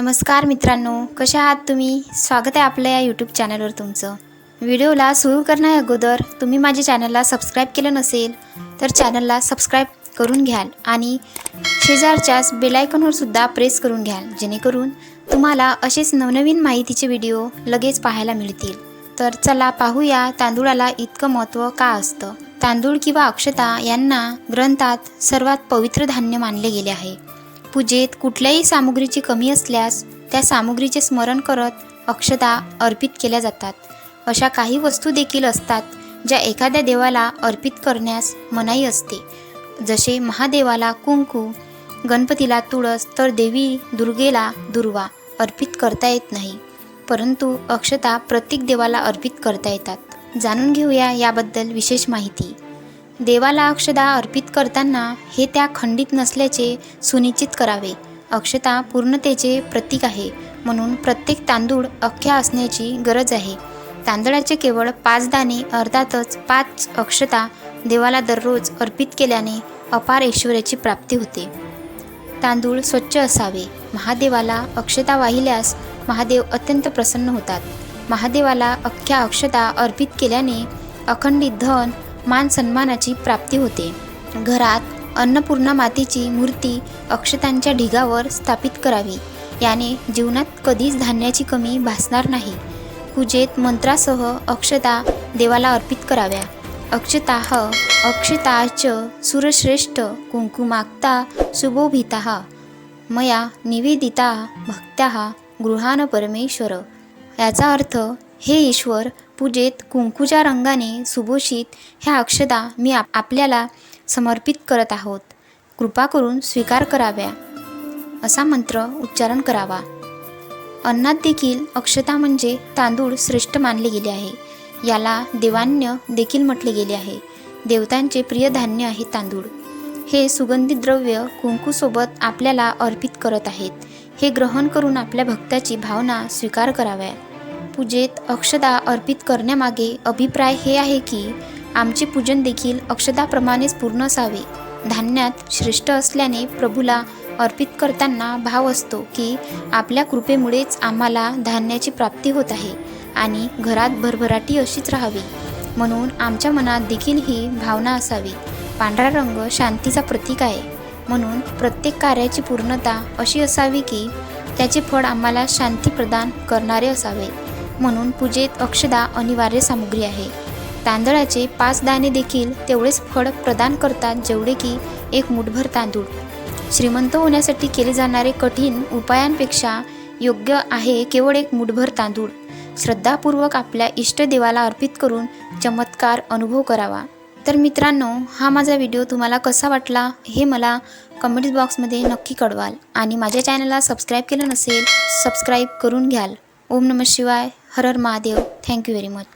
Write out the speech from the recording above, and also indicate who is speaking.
Speaker 1: नमस्कार मित्रांनो कशा आहात तुम्ही? स्वागत आहे आपल्या या यूट्यूब चॅनलवर तुमचं. व्हिडिओला सुरू करण्या अगोदर तुम्ही माझ्या चॅनलला सबस्क्राईब केलं नसेल तर चॅनलला सबस्क्राईब करून घ्याल आणि शेजारच्याच बेलायकॉनवर सुद्धा प्रेस करून घ्याल जेणेकरून तुम्हाला असेच नवनवीन माहितीचे व्हिडिओ लगेच पाहायला मिळतील. तर चला पाहूया तांदूळाला इतकं महत्त्व का असतं. तांदूळ किंवा अक्षता यांना ग्रंथात सर्वात पवित्र धान्य मानले गेले आहे. पूजेत कुठल्याही सामुग्रीची कमी असल्यास त्या सामुग्रीचे स्मरण करत अक्षता अर्पित केल्या जातात. अशा काही वस्तू देखील असतात ज्या एखाद्या देवाला अर्पित करण्यास मनाई असते. जसे महादेवाला कुंकू गणपतीला तुळस तर देवी दुर्गेला दुर्वा अर्पित करता येत नाही. परंतु अक्षता प्रत्येक देवाला अर्पित करता येतात. जाणून घेऊया याबद्दल विशेष माहिती. देवाला अक्षता अर्पित करताना हे त्या खंडित नसल्याचे सुनिश्चित करावे. अक्षता पूर्णतेचे प्रतीक आहे. म्हणून प्रत्येक तांदूळ अख्ख्या असण्याची गरज आहे. तांदळाचे केवळ पाच दाणे अर्थातच पाच अक्षता देवाला दररोज अर्पित केल्याने अपार ऐश्वर्याची प्राप्ती होते. तांदूळ स्वच्छ असावे. महादेवाला अक्षता वाहिल्यास महादेव अत्यंत प्रसन्न होतात. महादेवाला अख्ख्या अक्षता अर्पित केल्याने अखंडित धन मान सन्मानाची प्राप्ती होते. घरात अन्नपूर्णा मातेची मूर्ती अक्षतांच्या ढिगावर स्थापित करावी. याने जीवनात कधीच धान्याची कमी भासणार नाही. पूजेत मंत्रासह अक्षता देवाला अर्पित कराव्या. अक्षताः अक्षताच सुरश्रेष्ठ कुंकुमाक्ता सुबोभिता मया निवेदिता भक्त्या गृहान परमेश्वर. याचा अर्थ हे ईश्वर पूजेत कुंकूच्या रंगाने सुभूषित ह्या अक्षता मी आप आपल्याला समर्पित करत आहोत. कृपा करून स्वीकार कराव्या. असा मंत्र उच्चारण करावा. अन्नात देखील अक्षता म्हणजे तांदूळ श्रेष्ठ मानले गेले आहे. याला देवान्य देखील म्हटले गेले आहे. देवतांचे प्रिय धान्य आहे तांदूळ. हे सुगंधित द्रव्य कुंकूसोबत आपल्याला अर्पित करत आहेत. हे ग्रहण करून आपल्या भक्ताची भावना स्वीकार कराव्या. पूजेत अक्षदा अर्पित करण्यामागे अभिप्राय हे आहे की आमचे पूजन देखील अक्षदाप्रमाणेच पूर्ण असावे. धान्यात श्रेष्ठ असल्याने प्रभूला अर्पित करताना भाव असतो की आपल्या कृपेमुळेच आम्हाला धान्याची प्राप्ती होत आहे आणि घरात भरभराटी अशीच राहावी. म्हणून आमच्या मनात देखील ही भावना असावी. पांढरा रंग शांतीचा प्रतीक आहे. म्हणून प्रत्येक कार्याची पूर्णता अशी असावी की त्याचे फळ आम्हाला शांती प्रदान करणारे असावे. म्हणून पूजेत अक्षदा अनिवार्य सामुग्री आहे. तांदळाचे पाच दाणे देखील तेवढेच फळ प्रदान करतात जेवढे की एक मुठभर तांदूळ. श्रीमंत होण्यासाठी केले जाणारे कठीण उपायांपेक्षा योग्य आहे केवळ एक मुठभर तांदूळ. श्रद्धापूर्वक आपल्या इष्टदेवाला अर्पित करून चमत्कार अनुभव करावा. तर मित्रांनो हा माझा व्हिडिओ तुम्हाला कसा वाटला हे मला कमेंट बॉक्समध्ये नक्की कळवाल. आणि माझ्या चॅनलला सबस्क्राईब केलं नसेल सबस्क्राईब करून घ्याल. ઓમ નમઃ શિવાય. Har Har Mahadev. Thank you very much